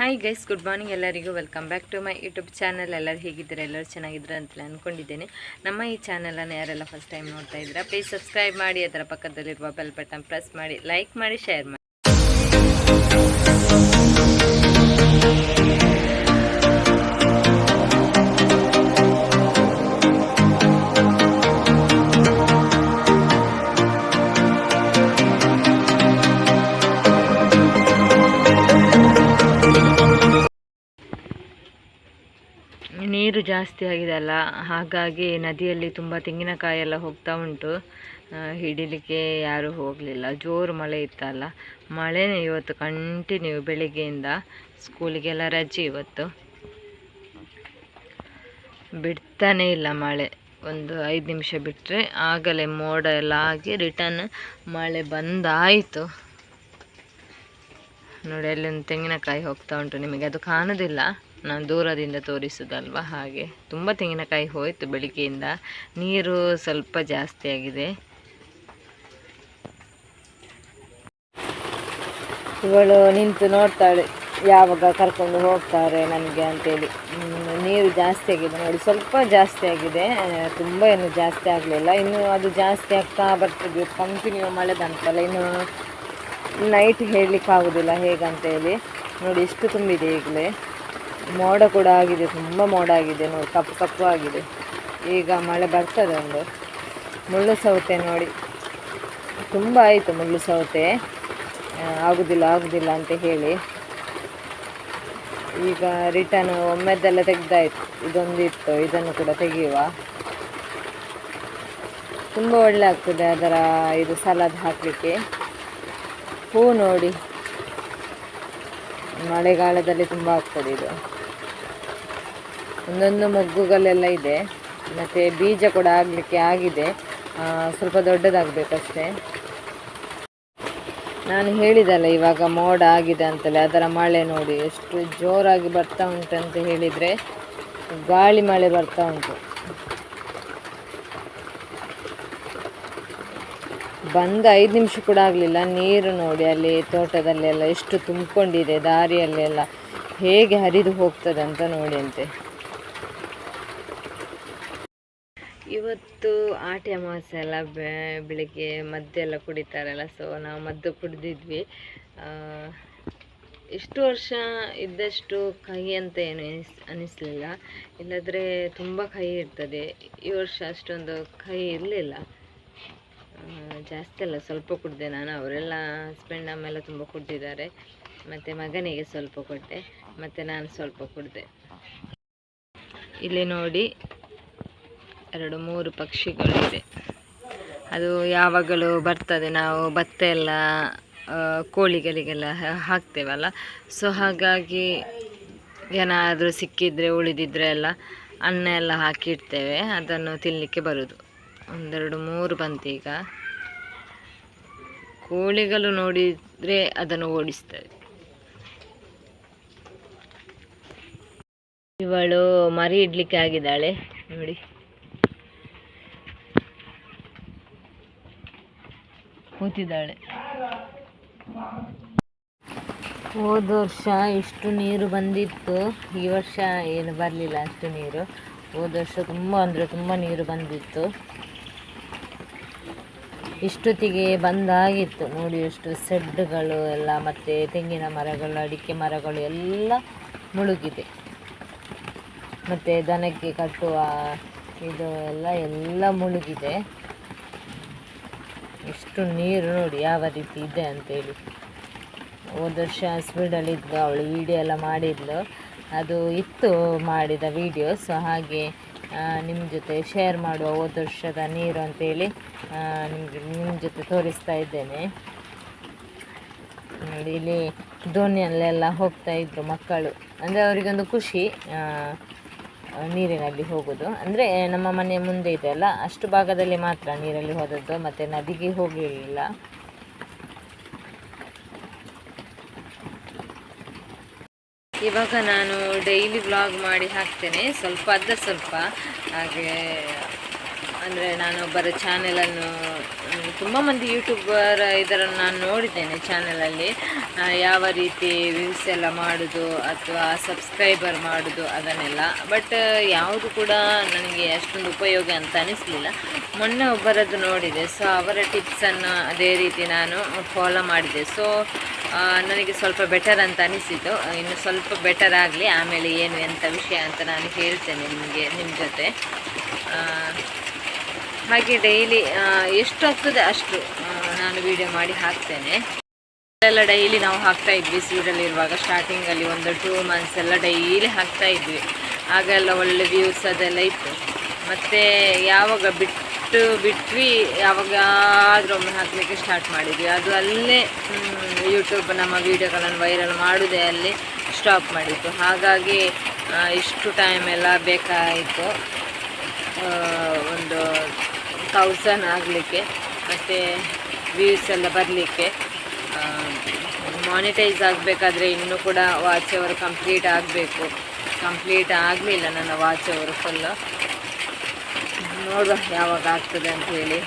Hi guys good morning ಎಲ್ಲರಿಗೂ. Welcome back to my YouTube channel ಎಲ್ಲರೂ ಹೇಗಿದ್ದಾರೆ? ಎಲ್ಲರೂ ಚೆನ್ನಾಗಿದ್ದಾರೆ ಅಂತ ಅಂದ್ಕೊಂಡಿದ್ದೇನೆ ನಮ್ಮ ಈ ಚಾನಲನ್ನು ಯಾರೆಲ್ಲ ಫಸ್ಟ್ ಟೈಮ್ ನೋಡ್ತಾ ಇದ್ದೀರಾ ಪ್ಲೀಸ್ ಸಬ್ಸ್ಕ್ರೈಬ್ ಮಾಡಿ, ಅದರ ಪಕ್ಕದಲ್ಲಿರುವ ಬೆಲ್ ಬಟನ್ ಪ್ರೆಸ್ ಮಾಡಿ ಲೈಕ್ ಮಾಡಿ ಶೇರ್ ಮಾಡಿ. ಜಾಸ್ತಿ ಆಗಿದೆ ಅಲ್ಲ. ಹಾಗಾಗಿ ನದಿಯಲ್ಲಿ ತುಂಬ ತೆಂಗಿನಕಾಯಿ ಎಲ್ಲ ಹೋಗ್ತಾ ಉಂಟು. ಹಿಡಿಲಿಕ್ಕೆ ಯಾರೂ ಹೋಗಲಿಲ್ಲ. ಜೋರು ಮಳೆ ಇತ್ತಲ್ಲ ಮಳೆನೇ ಇವತ್ತು ಕಂಟಿನ್ಯೂ ಬೆಳಿಗ್ಗೆಯಿಂದ ಸ್ಕೂಲಿಗೆಲ್ಲ ರಜೆ ಇವತ್ತು. ಬಿಡ್ತಾನೇ ಇಲ್ಲ ಮಳೆ. ಒಂದು ಐದು ನಿಮಿಷ ಬಿಟ್ಟರೆ ಆಗಲೇ ಮೋಡ ಎಲ್ಲ ಆಗಿ ರಿಟರ್ನ್ ಮಳೆ ಬಂದಾಯಿತು. ನೋಡಿ, ಅಲ್ಲಿ ಒಂದು ತೆಂಗಿನಕಾಯಿ ಹೋಗ್ತಾ ಉಂಟು. ನಿಮಗೆ ಅದು ಕಾಣೋದಿಲ್ಲ. ನಾನು ದೂರದಿಂದ ತೋರಿಸೋದಲ್ವ ಹಾಗೆ. ತುಂಬ ತೆಂಗಿನಕಾಯಿ ಹೋಯಿತು ಬೆಳಿಗ್ಗೆಯಿಂದ. ನೀರು ಸ್ವಲ್ಪ ಜಾಸ್ತಿ ಆಗಿದೆ. ಇವಳು ನಿಂತು ನೋಡ್ತಾಳೆ, ಯಾವಾಗ ಕರ್ಕೊಂಡು ಹೋಗ್ತಾರೆ ನನಗೆ ಅಂತೇಳಿ. ನೀರು ಜಾಸ್ತಿ ಆಗಿದೆ ನೋಡಿ. ಸ್ವಲ್ಪ ಜಾಸ್ತಿ ಆಗಿದೆ. ತುಂಬ ಏನು ಜಾಸ್ತಿ ಆಗಲಿಲ್ಲ. ಇನ್ನು ಅದು ಜಾಸ್ತಿ ಆಗ್ತಾ ಬರ್ತದೆ ಕಂಟಿನ್ಯೂ ಮಳೆ ಬಂತಲ್ಲ ಇನ್ನು ನೈಟ್ ಹೇಳಲಿಕ್ಕೆ ಆಗೋದಿಲ್ಲ ಹೇಗಂತೇಳಿ. ನೋಡಿ ಎಷ್ಟು ತುಂಬಿದೆ ಈಗಲೇ. ಮೋಡ ಕೂಡ ಆಗಿದೆ, ತುಂಬ ಮೋಡ ಆಗಿದೆ ನೋಡಿ, ಕಪ್ಪು ಕಪ್ಪು ಆಗಿದೆ. ಈಗ ಮಳೆ ಬರ್ತದೆ ಒಂದು ಮುಳ್ಳು ಸೌತೆ ನೋಡಿ. ತುಂಬ ಆಯಿತು ಮುಳ್ಳು ಸೌತೆ. ಆಗುದಿಲ್ಲ ಆಗುದಿಲ್ಲ ಅಂತ ಹೇಳಿ. ಈಗ ರಿಟರ್ನ್ ಒಮ್ಮೆದೆಲ್ಲ ತೆಗ್ದಾಯ್ತು. ಇದೊಂದು ಇತ್ತು ಇದನ್ನು ಕೂಡ ತೆಗೆಯುವ. ತುಂಬ ಒಳ್ಳೆ ಆಗ್ತದೆ ಅದರ ಇದು ಸಲಾದ್ ಹಾಕಲಿಕ್ಕೆ. ಹೂ ನೋಡಿ. ಮಳೆಗಾಲದಲ್ಲಿ ತುಂಬ ಆಗ್ತದೆ ಇದು. ಒಂದೊಂದು ಮೊಗ್ಗುಗಳೆಲ್ಲ ಇದೆ. ಮತ್ತು ಬೀಜ ಕೂಡ ಆಗಲಿಕ್ಕೆ ಆಗಿದೆ. ಸ್ವಲ್ಪ ದೊಡ್ಡದಾಗಬೇಕಷ್ಟೇ ನಾನು ಹೇಳಿದಲ್ಲ, ಇವಾಗ ಮೋಡ ಆಗಿದೆ ಅಂತಲೇ, ಅದರ ಮಳೆ ನೋಡಿ, ಎಷ್ಟು ಜೋರಾಗಿ ಬರ್ತಾ ಉಂಟು ಅಂತ ಹೇಳಿದರೆ, ಗಾಳಿ ಮಳೆ ಬರ್ತಾ ಉಂಟು. ಬಂದ ಐದು ನಿಮಿಷ ಕೂಡ ಆಗಲಿಲ್ಲ, ನೀರು ನೋಡಿ, ಅಲ್ಲಿ ತೋಟದಲ್ಲೆಲ್ಲ ಎಷ್ಟು ತುಂಬಿಕೊಂಡಿದೆ, ದಾರಿಯಲ್ಲೆಲ್ಲ ಹೇಗೆ ಹರಿದು ಹೋಗ್ತದೆ ಅಂತ ನೋಡಿ ಅಂತೆ. ಇವತ್ತು ಆಟಿ ಅಮಾವಾಸ್ಯೆ ಎಲ್ಲ ಬೆಳಿಗ್ಗೆ ಮದ್ದೆಲ್ಲ ಕುಡಿತಾರಲ್ಲ ಸೊ ನಾವು ಮದ್ದು ಕುಡಿದಿದ್ವಿ. ಇಷ್ಟು ವರ್ಷ ಇದ್ದಷ್ಟು ಕಹಿ ಅಂತ ಏನು ಎನಿಸ್ ಅನ್ನಿಸ್ಲಿಲ್ಲ ಇಲ್ಲದ್ರೆ ತುಂಬ ಕಹಿ ಇರ್ತದೆ. ಈ ವರ್ಷ ಅಷ್ಟೊಂದು ಕಹಿ ಇರಲಿಲ್ಲ. ಜಾಸ್ತಿ ಅಲ್ಲ, ಸ್ವಲ್ಪ ಕುಡಿದೆ ನಾನು. ಅವರೆಲ್ಲ ಹಸ್ಬೆಂಡ್ ಅಮ್ಮೆಲ್ಲ ತುಂಬ ಕುಡ್ದಿದ್ದಾರೆ. ಮತ್ತು ಮಗನಿಗೆ ಸ್ವಲ್ಪ ಕೊಟ್ಟೆ. ಮತ್ತು ನಾನು ಸ್ವಲ್ಪ ಕುಡಿದೆ. ಇಲ್ಲಿ ನೋಡಿ ಎರಡು ಮೂರು ಪಕ್ಷಿಗಳಿದೆ. ಅದು ಯಾವಾಗಲೂ ಬರ್ತದೆ. ನಾವು ಭತ್ತ ಎಲ್ಲ ಕೋಳಿಗಳಿಗೆಲ್ಲ ಹಾಕ್ತೇವಲ್ಲ. ಸೊ ಹಾಗಾಗಿ ಏನಾದರೂ ಸಿಕ್ಕಿದರೆ, ಉಳಿದಿದ್ರೆ ಎಲ್ಲ ಅನ್ನ ಎಲ್ಲ ಹಾಕಿಡ್ತೇವೆ. ಅದನ್ನು ತಿನ್ನಲಿಕ್ಕೆ ಬರೋದು. ಒಂದೆರಡು ಮೂರು ಬಂತೀಗ ಕೋಳಿಗಳು ನೋಡಿದರೆ ಅದನ್ನು ಓಡಿಸ್ತವೆ. ಇವಳು ಮರಿ ಇಡ್ಲಿಕ್ಕೆ ಆಗಿದ್ದಾಳೆ ನೋಡಿ. ಕೂತಿದ್ದಾಳೆ. ಹೋದ ವರ್ಷ ಇಷ್ಟು ನೀರು ಬಂದಿತ್ತು. ಈ ವರ್ಷ ಏನು ಬರಲಿಲ್ಲ ಅಷ್ಟು ನೀರು. ಹೋದ ವರ್ಷ ತುಂಬ ಅಂದರೆ ತುಂಬ ನೀರು ಬಂದಿತ್ತು. ಇಷ್ಟೊತ್ತಿಗೆ ಬಂದಾಗಿತ್ತು. ನೋಡಿ ಎಷ್ಟು ಸೆಡ್ಡುಗಳು ಎಲ್ಲ ಮತ್ತು ತೆಂಗಿನ ಮರಗಳು, ಅಡಿಕೆ ಮರಗಳು ಎಲ್ಲ ಮುಳುಗಿದೆ. ಮತ್ತು ದನಕ್ಕೆ ಕಟ್ಟುವ ಇದು ಎಲ್ಲ ಎಲ್ಲ ಮುಳುಗಿದೆ. ಎಷ್ಟು ನೀರು ನೋಡಿ ಯಾವ ರೀತಿ ಇದೆ ಅಂತೇಳಿ. ಹೋದ ವರ್ಷ ಸ್ಪೀಡಲ್ಲಿ ಇದ್ದು ಅವಳು ವೀಡಿಯೋ ಎಲ್ಲ ಮಾಡಿದ್ಲು. ಅದು ಇತ್ತು ಮಾಡಿದ ವೀಡಿಯೋ ಸೊ ಹಾಗೆ ನಿಮ್ಮ ಜೊತೆ ಶೇರ್ ಮಾಡುವ ಹೋದ ವರ್ಷದ ನೀರು ಅಂತೇಳಿ ನಿಮಗೆ ನಿಮ್ಮ ಜೊತೆ ತೋರಿಸ್ತಾ ಇದ್ದೇನೆ. ನೋಡಿ, ಇಲ್ಲಿ ದೋಣಿಯಲ್ಲೆಲ್ಲ ಹೋಗ್ತಾ ಇದ್ದರು ಮಕ್ಕಳು. ಅಂದರೆ ಅವರಿಗೊಂದು ಖುಷಿ ನೀರಿನಲ್ಲಿ ಹೋಗೋದು. ಅಂದರೆ ನಮ್ಮ ಮನೆ ಮುಂದೆ ಇದೆ ಅಲ್ಲ, ಅಷ್ಟು ಭಾಗದಲ್ಲಿ ಮಾತ್ರ ನೀರಲ್ಲಿ ಹೋದದ್ದು, ಮತ್ತು ನದಿಗೆ ಹೋಗಲಿಲ್ಲ ಇವಾಗ ನಾನು ಡೈಲಿ ವ್ಲಾಗ್ ಮಾಡಿ ಹಾಕ್ತೇನೆ, ಸ್ವಲ್ಪ ಅದ ಸ್ವಲ್ಪ. ಹಾಗೆ, ಅಂದರೆ ನಾನೊಬ್ಬರ ಚಾನೆಲನ್ನು ತುಂಬ ಮಂದಿ ಯೂಟ್ಯೂಬರ್ ಇದರನ್ನು ನಾನು ನೋಡಿದ್ದೇನೆ ಚಾನಲಲ್ಲಿ. ಯಾವ ರೀತಿ ವ್ಯೂಸ್ ಎಲ್ಲ ಮಾಡೋದು ಅಥವಾ ಸಬ್ಸ್ಕ್ರೈಬರ್ ಮಾಡೋದು ಅದನ್ನೆಲ್ಲ. ಬಟ್ ಯಾವುದು ಕೂಡ ನನಗೆ ಅಷ್ಟೊಂದು ಉಪಯೋಗ ಅಂತ ಅನಿಸಲಿಲ್ಲ. ಮೊನ್ನೆ ಒಬ್ಬರದ್ದು ನೋಡಿದೆ. ಸೊ ಅವರ ಟಿಪ್ಸನ್ನು ಅದೇ ರೀತಿ ನಾನು ಫಾಲೋ ಮಾಡಿದೆ. ಸೊ ನನಗೆ ಸ್ವಲ್ಪ ಬೆಟರ್ ಅಂತ ಅನಿಸಿತು. ಇನ್ನು ಸ್ವಲ್ಪ ಬೆಟರ್ ಆಗಲಿ, ಆಮೇಲೆ ಏನು ಎಂಥ ವಿಷಯ ಅಂತ ನಾನು ಹೇಳ್ತೇನೆ ನಿಮಗೆ ನಿಮ್ಮ ಜೊತೆ. ಹಾಗೆ ಡೈಲಿ ಎಷ್ಟು ಆಗ್ತದೆ ಅಷ್ಟು ನಾನು ವಿಡಿಯೋ ಮಾಡಿ ಹಾಕ್ತೇನೆ. ಎಲ್ಲ ಡೈಲಿ ನಾವು ಹಾಕ್ತಾ ಇದ್ವಿ ಸೀಡಲ್ಲಿ ಇರುವಾಗ ಸ್ಟಾರ್ಟಿಂಗಲ್ಲಿ ಒಂದು ಟೂ ಮಂತ್ಸ್ ಎಲ್ಲ ಡೈಲಿ ಹಾಕ್ತಾ ಇದ್ವಿ. ಆಗೆಲ್ಲ ಒಳ್ಳೆ ವ್ಯೂಸ್ ಅದೆಲ್ಲ ಇತ್ತು. ಮತ್ತು ಯಾವಾಗ ಬಿಟ್ಟು ಬಿಟ್ವಿ ಯಾವಾಗಾದ್ರೂ ಒಮ್ಮೆ ಹಾಕಲಿಕ್ಕೆ ಸ್ಟಾರ್ಟ್ ಮಾಡಿದ್ವಿ. ಅದು ಅಲ್ಲೇ ಯೂಟ್ಯೂಬ್ ನಮ್ಮ ವೀಡಿಯೋಗಳನ್ನು ವೈರಲ್ ಮಾಡೋದೇ ಅಲ್ಲಿ ಸ್ಟಾಪ್ ಮಾಡಿತ್ತು. ಹಾಗಾಗಿ ಇಷ್ಟು ಟೈಮ್ ಎಲ್ಲ ಬೇಕಾಯಿತು. ಒಂದು ತೌಸಂಡ್ ಆಗಲಿಕ್ಕೆ, ಮತ್ತು ವ್ಯೂಸ್ ಎಲ್ಲ ಬರಲಿಕ್ಕೆ. ಮಾನಿಟೈಸ್ ಆಗಬೇಕಾದ್ರೆ ಇನ್ನೂ ಕೂಡ ವಾಚ್ ಅವರು ಕಂಪ್ಲೀಟ್ ಆಗಬೇಕು. ಕಂಪ್ಲೀಟ್ ಆಗಲಿಲ್ಲ ನನ್ನ ವಾಚ್ ಅವರು ಫುಲ್ಲು ನೋಡುವ ಯಾವಾಗ ಆಗ್ತದೆ ಅಂತ ಹೇಳಿ.